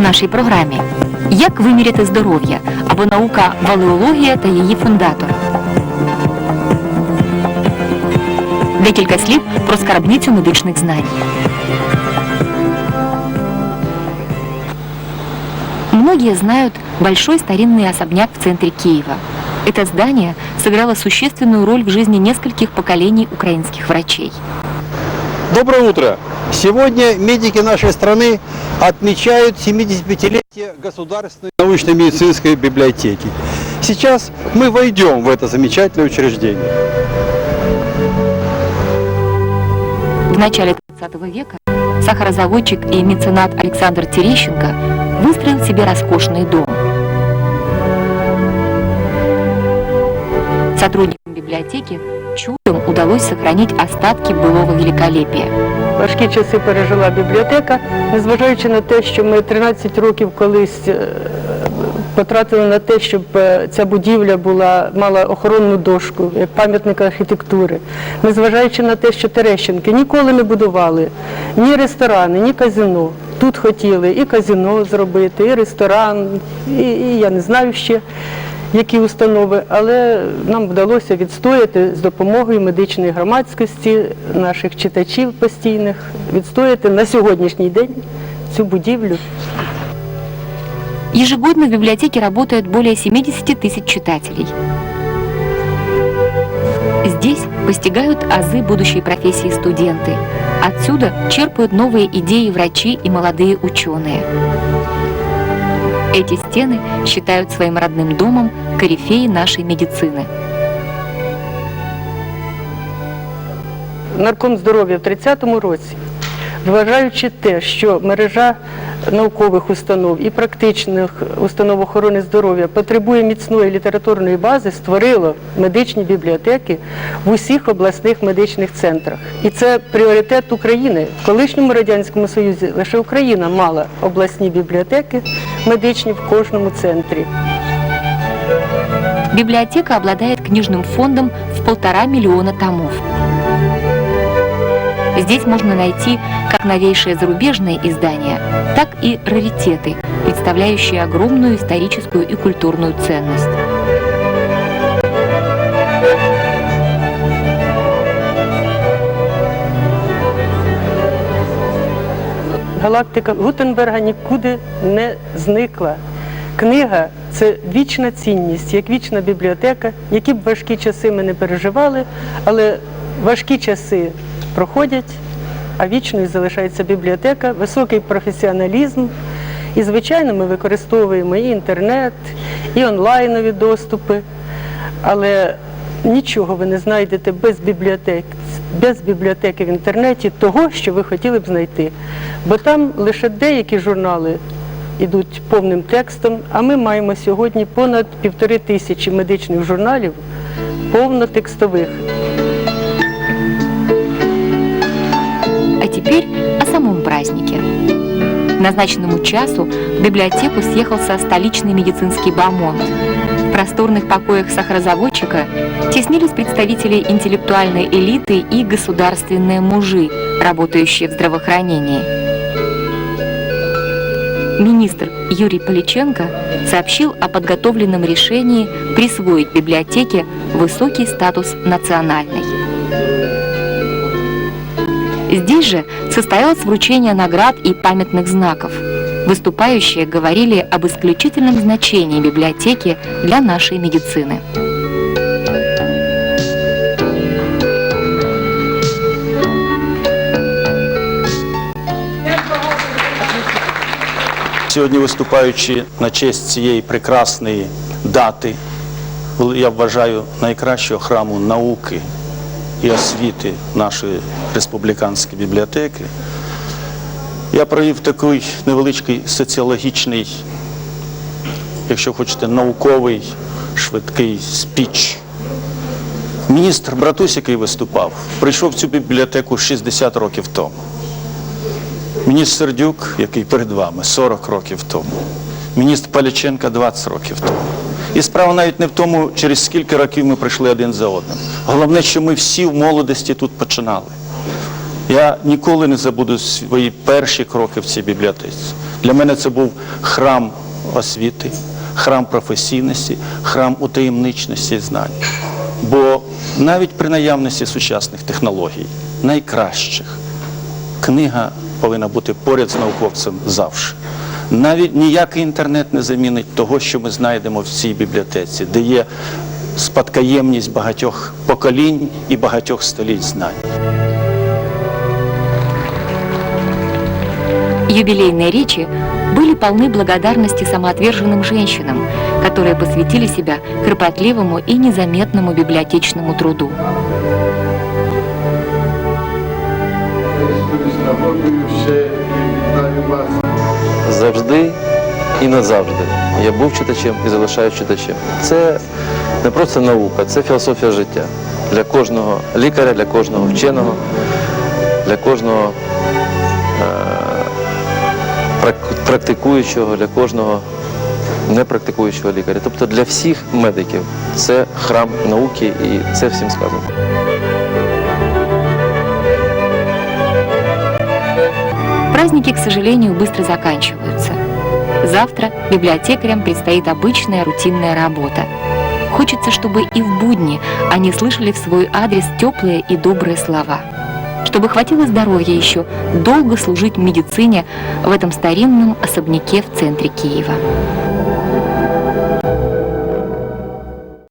Сьогодні у нашій програмі Як виміряти здоров'я або наука валеологія та її фундатор. Декілька слів про скарбницю медичних знань. Многие знают большой старинный особняк в центре Киева. Это здание сыграло существенную роль в жизни нескольких поколений украинских врачей. Доброе утро! Сегодня медики нашей страны отмечают 75-летие Государственной научно-медицинской библиотеки. Сейчас мы войдем в это замечательное учреждение. В начале 20 века сахарозаводчик и меценат Александр Терещенко выстроил себе роскошный дом. Сотрудникам библиотеки чудом удалось сохранить остатки былого великолепия. Важкі часи пережила бібліотека, незважаючи на те, що ми 13 років колись е, потратили на те, щоб е, ця будівля була, мала охоронну дошку, як пам'ятник архітектури. Незважаючи на те, що Терещенки ніколи не будували ні ресторани, ні казино. Тут хотіли і казино зробити, і ресторан, і, і я не знаю ще які установи, але нам вдалося відстояти з допомогою медичної громадськості, наших читачів постійних, відстояти на сьогоднішній день цю будівлю. Ежегодно в библиотеке работает более 70 тысяч читателей. Здесь постигают азы будущей профессии студенты. Отсюда черпают новые идеи врачи и молодые ученые. Эти стены считают своим родным домом корифеи нашей медицины. Нарком здоров'я в 30-му році, вважаючи те, що мережа наукових установ і практичних установ охорони здоров'я потребує міцної літературної бази, створило медичні бібліотеки в усіх обласних медичних центрах. І це пріоритет України. В колишньому радянському союзі лише Україна мала обласні бібліотеки медичні в кожному центрі. Библиотека обладает книжным фондом в полтора миллиона томов. Здесь можно найти как новейшие зарубежные издания, так и раритеты, представляющие огромную историческую и культурную ценность. Галактика Гутенберга нікуди не зникла. Книга це вічна цінність, як вічна бібліотека, які б важкі часи ми не переживали, але важкі часи проходять, а вічною залишається бібліотека, високий професіоналізм. І, звичайно, ми використовуємо і інтернет, і онлайнові доступи, але нічого ви не знайдете без бібліотек, без бібліотеки в інтернеті того, що ви хотіли б знайти. Бо там лише деякі журнали йдуть повним текстом, а ми маємо сьогодні понад півтори тисячі медичних журналів повнотекстових. Назначенному часу в библиотеку съехался столичный медицинский бомонд. В просторных покоях сахарозаводчика теснились представители интеллектуальной элиты и государственные мужи, работающие в здравоохранении. Министр Юрий Поличенко сообщил о подготовленном решении присвоить библиотеке высокий статус национальной. Здесь же состоялось вручение наград и памятных знаков. Выступающие говорили об исключительном значении библиотеки для нашей медицины. Сьогодні виступаючи на честь цієї прекрасної дати, я вважаю найкращого храму науки І освіти нашої республіканської бібліотеки, я провів такий невеличкий соціологічний, якщо хочете, науковий швидкий спіч. Міністр Братусь, який виступав, прийшов в цю бібліотеку 60 років тому. Міністр Сердюк, який перед вами 40 років тому, міністр Паліченка 20 років тому. І справа навіть не в тому, через скільки років ми прийшли один за одним. Головне, що ми всі в молодості тут починали. Я ніколи не забуду свої перші кроки в цій бібліотеці. Для мене це був храм освіти, храм професійності, храм утаємничності знань. Бо навіть при наявності сучасних технологій, найкращих, книга повинна бути поряд з науковцем завжди. Навіть ніякий інтернет не замінить того, що ми знайдемо в цій бібліотеці, де є спадкоємність багатьох поколінь і багатьох століть знань. Юбилейные речи были полны благодарности самоотверженным женщинам, которые посвятили себя кропотливому и незаметному библиотечному труду. Назавжди. Я був читачем і залишаюсь читачем. Це не просто наука, це філософія життя для кожного лікаря, для кожного вченого, для кожного е, практикуючого, для кожного непрактикуючого лікаря. Тобто для всіх медиків це храм науки і це всім сказано. Праздники, к сожалению, быстро заканчиваются. Завтра библиотекарям предстоит обычная рутинная работа. Хочется, чтобы и в будни они слышали в свой адрес теплые и добрые слова. Чтобы хватило здоровья еще долго служить медицине в этом старинном особняке в центре Киева.